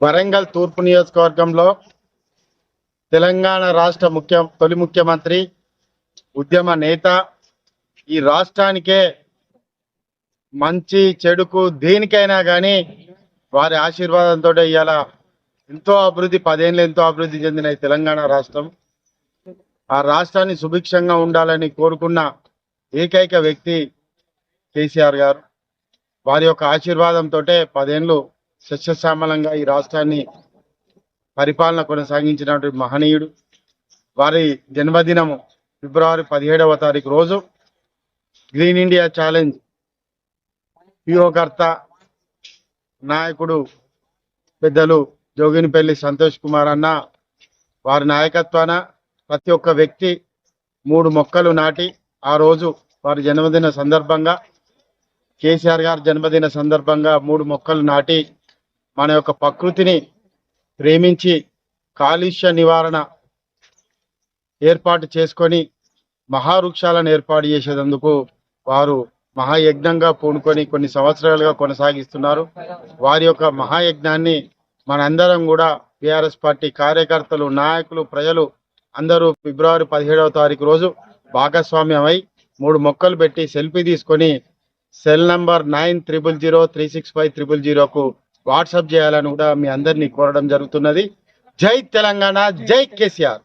వరంగల్ తూర్పు నియోజకవర్గంలో తెలంగాణ రాష్ట్ర ముఖ్య తొలి ముఖ్యమంత్రి ఉద్యమ నేత ఈ రాష్ట్రానికే మంచి చెడుకు దేనికైనా కానీ వారి ఆశీర్వాదంతో ఇవాళ ఎంతో అభివృద్ధి పదేళ్ళు ఎంతో అభివృద్ధి చెందిన తెలంగాణ రాష్ట్రం. ఆ రాష్ట్రాన్ని సుభిక్షంగా ఉండాలని కోరుకున్న ఏకైక వ్యక్తి కేసీఆర్ గారు. వారి యొక్క ఆశీర్వాదంతో పదేళ్ళు సస్యశ్యామలంగా ఈ రాష్ట్రాన్ని పరిపాలన కొనసాగించినటువంటి మహనీయుడు. వారి జన్మదినము ఫిబ్రవరి పదిహేడవ తారీఖు రోజు గ్రీన్ ఇండియా ఛాలెంజ్ వ్యూహకర్త నాయకుడు పెద్దలు జోగినిపల్లి సంతోష్ కుమార్ అన్న వారి నాయకత్వాన ప్రతి ఒక్క వ్యక్తి మూడు మొక్కలు నాటి ఆ రోజు వారి జన్మదిన సందర్భంగా కేసీఆర్ గారి జన్మదిన సందర్భంగా మూడు మొక్కలు నాటి మన యొక్క ప్రకృతిని ప్రేమించి కాలుష్య నివారణ ఏర్పాటు చేసుకొని మహావృక్షాలను ఏర్పాటు చేసేందుకు వారు మహాయజ్ఞంగా పూనుకొని కొన్ని సంవత్సరాలుగా కొనసాగిస్తున్నారు. వారి యొక్క మహాయజ్ఞాన్ని మనందరం కూడా బీఆర్ఎస్ పార్టీ కార్యకర్తలు నాయకులు ప్రజలు అందరూ ఫిబ్రవరి పదిహేడవ తారీఖు రోజు భాగస్వామ్యమై మూడు మొక్కలు పెట్టి సెల్ఫీ తీసుకొని cell number nine triple zero three six five triple జీరోకు WhatsApp చేయాలని కూడా మీ అందరినీ కోరడం జరుగుతున్నది. జై తెలంగాణ జై కేసీఆర్.